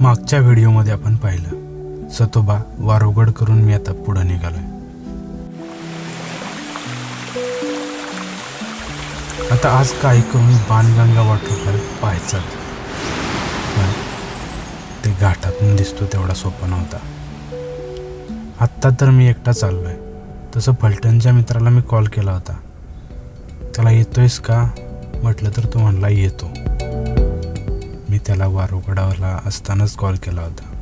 मागच्या व्हिडिओमध्ये आपण पाहिलं. सतोबा वारोगड करून मी आता पुढं निघालोय. आता आज काही करून बाणगंगा वॉटरफॉल पाहायचा पण ते घाटातून दिसतो तेवढा सोपा नव्हता. आत्ता तर मी एकटा चाललोय. तसं फलटणच्या मित्राला मी कॉल केला होता. त्याला येतोयस का? म्हटलं तर तो म्हणला येतो. त्याला वारोगडावरला असतानाच कॉल केला होता.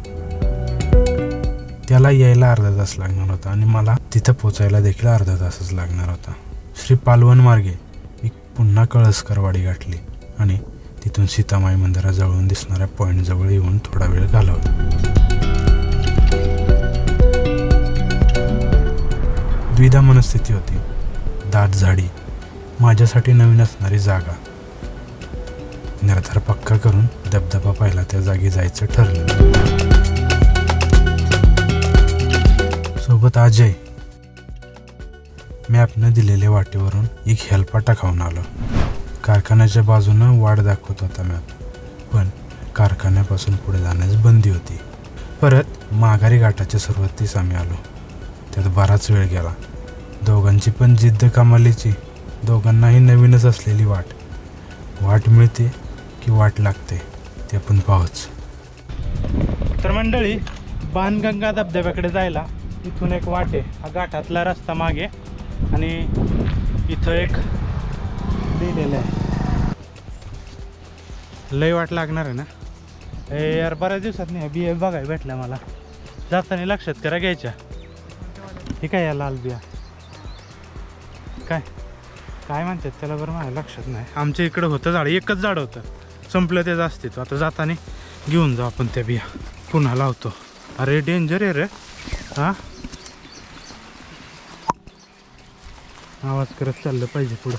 त्याला यायला अर्धा तास लागणार होता आणि मला तिथं पोचायला देखील अर्धा तासच लागणार होता. श्री पालवन मार्गे मी पुन्हा कळसकरवाडी गाठली आणि तिथून सीतामाई मंदिराजवळून दिसणाऱ्या पॉईंटजवळ येऊन थोडा वेळ घालवला. द्विधा मनस्थिती होती. दाट झाडी माझ्यासाठी नवीन असणारी जागा निर्धार पक्का करून धबधबा पाहिला त्या जागी जायचं ठरलं. सोबत अजय. मॅपनं दिलेल्या वाटेवरून एक हेल्पा टाकावून आलो. कारखान्याच्या बाजूनं वाट दाखवत होता मॅप. पण कारखान्यापासून पुढे जाण्यास बंदी होती. परत माघारी घाटाच्या सुरुवातीस आम्ही आलो. त्यात बराच वेळ गेला. दोघांची पण जिद्द कमालीची. दोघांनाही नवीनच असलेली वाट. वाट मिळते की वाट लागते ते आपण पाहूच. तर मंडळी बाणगंगा धबधब्याकडे जायला इथून एक वाट आहे. हा घाटातला रस्ता मागे आणि इथं एक लिहिलेलं आहे. लय वाट लागणार आहे ना? ए यार बऱ्याच दिवसात नाही बिया बघाय भेटल्या मला. जाताना लक्षात करा घ्यायच्या. ठीक आहे या लाल बिया? काय? काय म्हणतात त्याला बरं माझ्या लक्षात नाही. आमच्या इकडं होतं झाड एकच झाड होतं. संपलं त्याचं अस्तित्व आता जाताना घेऊन जाऊ आपण त्या बिया. पुन्हा लावतो. अरे डेंजर आहे रे. हा? आवाज करत चाललं पाहिजे पुढं.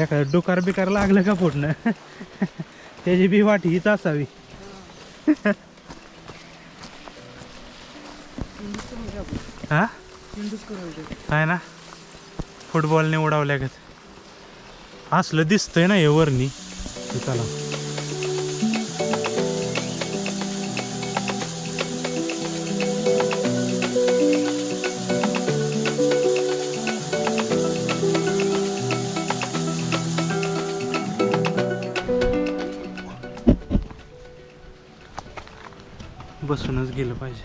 एखादं डुकार बिकार लागलं का पुढनं? त्याची बी वाटी हीच असावी. हा? काय ना? फुटबॉलने उडावल्या का असलं दिसतंय ना हे वरणी चला. बसूनच गेलं पाहिजे.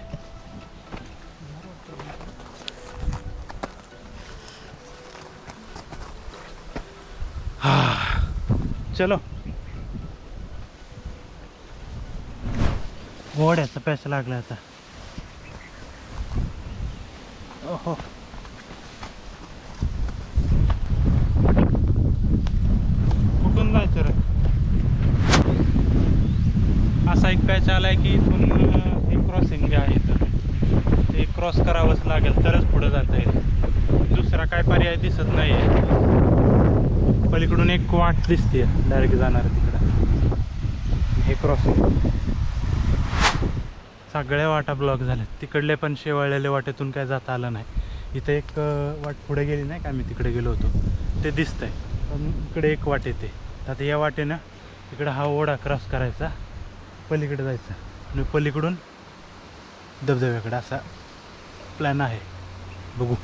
हा. चलो. घोड्याचा पॅच लागला आता ओहो. कुठून जायचं रे? असा एक पॅच आलाय की इथून हे क्रॉसिंग जे आहे तर ते क्रॉस करावंच लागेल तरच पुढं जाता येईल. दुसरा काय पर्याय दिसत नाही आहे पलीकडून एक वाट दिसते डायरेक्ट जाणार तिकडं. हे क्रॉसिंग सगळ्या वाटा ब्लॉक झाल्यात. तिकडले पण शेवाळलेल्या वाटेतून काय जाता आलं नाही. इथं एक वाट पुढे गेली नाही का? आम्ही तिकडे गेलो होतो. ते दिसतंय. पण इकडे एक वाट येते. आता या वाटेनं इकडं हा ओढा क्रॉस करायचा. पलीकडे जायचा. आणि पलीकडून धबधब्याकडे असा प्लॅन आहे. बघू.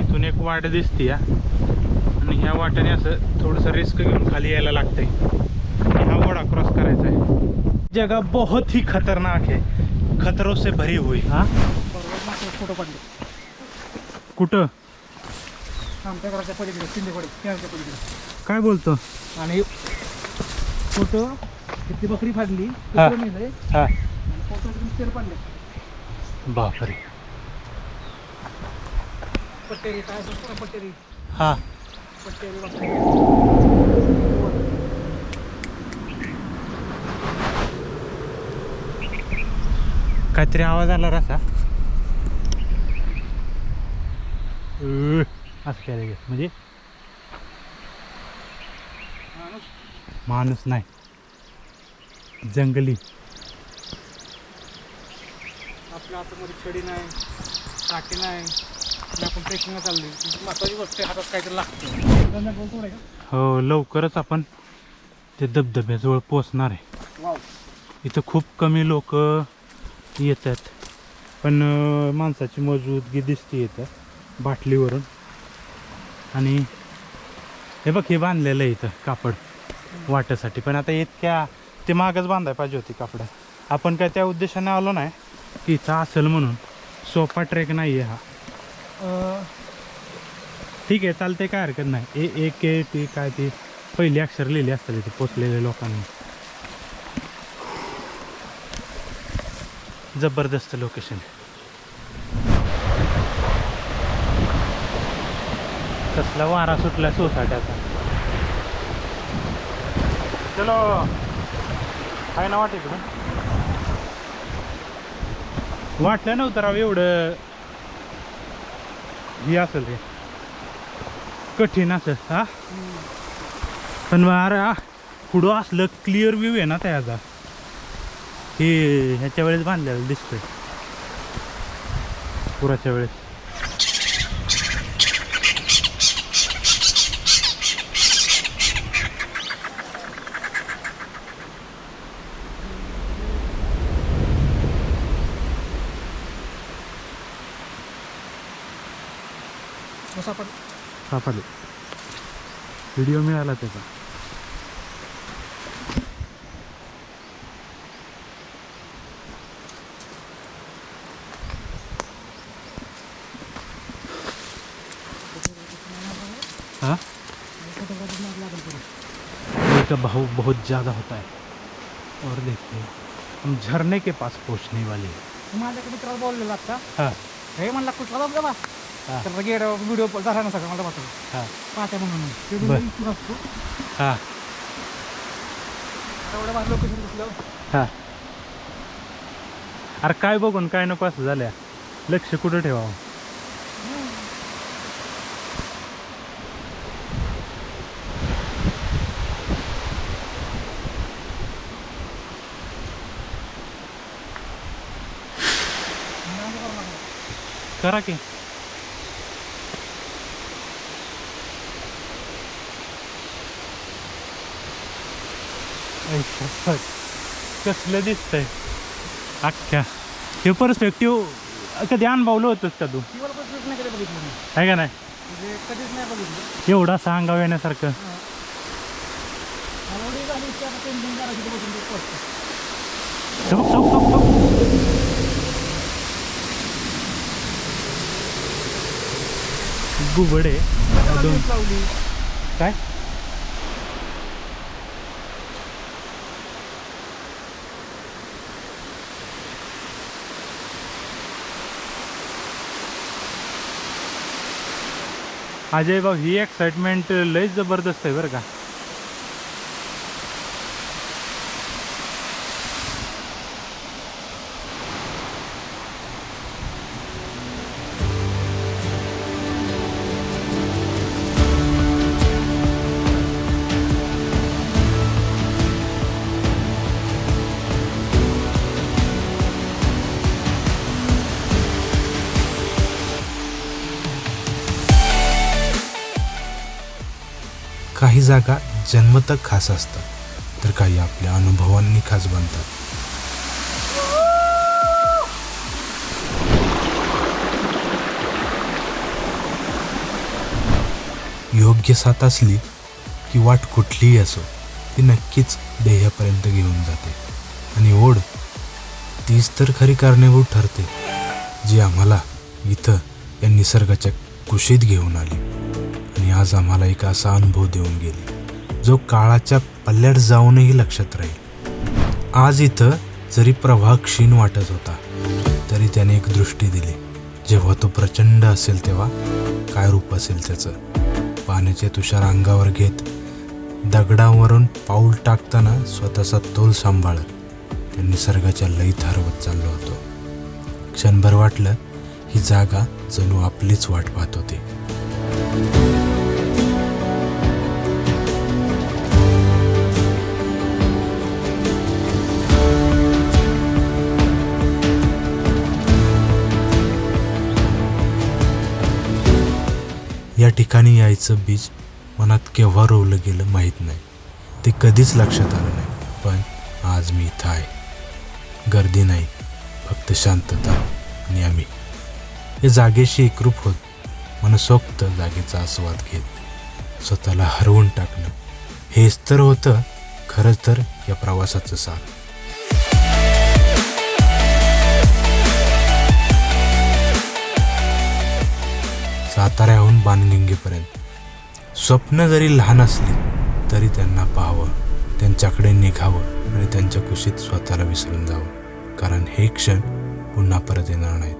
इथून एक वाट दिसते या आणि ह्या वाट्याने असं थोडंसं रिस्क घेऊन खाली यायला लागतंय. हा ओढा क्रॉस करायचा आहे जगा बहुत ही खतरनाक आहे. खतरों से भरी हुई। हा? फोटो पडले कुठं? आमच्या घराच्या पलीकडे शिंदेकडे खेळाच्या पलीकडे काय बोलतो? आणि फोटो तिथली बकरी फाडली हा. हा. फोटो तिकडे तेल पडले. बापरे. पट्टेरी काय असतो ना पट्टेरी हा. पट्टेरी बकरी. काहीतरी आवाज आला रसा असं काय म्हणजे? माणूस नाही. जंगली. आपल्या हातामध्ये छडी नाही काठी नाही. आपण ट्रेकिंगला चालली महत्वाची गोष्ट आहे हातात काहीतरी लागतं हो लवकरच आपण ते धबधब्याजवळ पोचणार आहे. इथं खूप कमी लोक येतात. पण माणसाची मजबूतगी दिसते इथं बाटलीवरून. आणि हे बघ हे बांधलेलं आहे इथं कापड वाट्यासाठी पण आता इतक्या ते मागच बांधायला पाहिजे होती कापड. आपण काय त्या उद्देशाने आलो नाही की इथं असेल म्हणून? सोपा ट्रेक नाही आहे हा. ठीक आहे चालते काय हरकत नाही. ए एक ए टी काय ती पहिली अक्षर लिहिली असतात इथे पोचलेल्या लोकांनी. जबरदस्त लोकेशन कसला वारा सुटला सोसाट्याचा. चलो. काय ना वाट इकडं? वाटलं नव्हतं राव एवढं. हे असेल रे. कठीण असं हा? पण अरे पुढं असलं क्लिअर व्ह्यू आहे ना त्याचा. हे ह्याच्या वेळेस बांधलेलं दिसतंय. पुराच्या वेळेस. सापडले. व्हिडिओ मिळाला त्याचा. हाँ? का भाव बहुत ज़्यादा होता है। और देखिए हम झरने के पास पहुंचने वाले हैं। माझ्याकडे बोललेला आता हाँ। हे। म्हणला कुठला जाऊ बा. तर व्हिडिओ झाला ना सगळं मला हाँ। पाहत्या म्हणून. व्हिडिओ असतो हाँ। एवढं माझं लोकेशन दिसलं हा। अरे काय बघून काय नको असं झाल्या. लक्ष कुठं ठेवावं? करा की. कसलं दिसतंय? अख्ख्या हे परस्पेक्टिव्ह कधी अनुभवलं होतंस का तू? आहे का नाही? म्हणजे कधीच नाही बघितलं. एवढा सांगावं येण्यासारखं. मला एवढी झाली की आता पेंटिंग करायची ते बसून ते पोस्ट ठोक ठोक ठोक ठोक गुबडे दोन. लावली. काय? अजय भाऊ ही एक्साइटमेंट लयच जबरदस्त आहे बरं का. काही जागा जन्मतः खास असतात तर काही आपल्या अनुभवांनी खास बनतात. योग्य साथ असली की वाट कुठलीही असो ती नक्कीच ध्येयापर्यंत घेऊन जाते. आणि ओढ तीच तर खरी कारणीभूत ठरते जी आम्हाला इथं या निसर्गाच्या कुशीत घेऊन आली. आज आम्हाला एक असा अनुभव देऊन गेली जो काळाच्या पल्ल्यात जाऊनही लक्षात राहील. आज इथं जरी प्रवाह क्षीण वाटत होता तरी त्याने एक दृष्टी दिली. जेव्हा तो प्रचंड असेल तेव्हा काय रूप असेल त्याचं? पाण्याचे तुषार अंगावर घेत दगडावरून पाऊल टाकताना स्वतःचा तोल सांभाळत ते निसर्गाच्या लईत हरवत चाललो होतो. क्षणभर वाटलं ही जागा जणू आपलीच वाट पाहत होती. ठिकाणी यायचं बीज मनात केव्हा रोवलं गेलं माहीत नाही. ते कधीच लक्षात आलं नाही पण आज मी इथं आहे. गर्दी नाही फक्त शांतता आणि आम्ही. या जागेशी एकरूप होत मनसोक्त जागेचा आस्वाद घेत स्वतःला हरवून टाकणं. हेच तर होतं खरंच तर या प्रवासाचं सार. साताऱ्याहून बाणगंगेपर्यंत. स्वप्न जरी लहान असली तरी त्यांना पाहावं त्यांच्याकडे निघावं आणि त्यांच्या कुशीत स्वतःला विसरून जावं. कारण हे क्षण पुन्हा परत येणार नाहीत.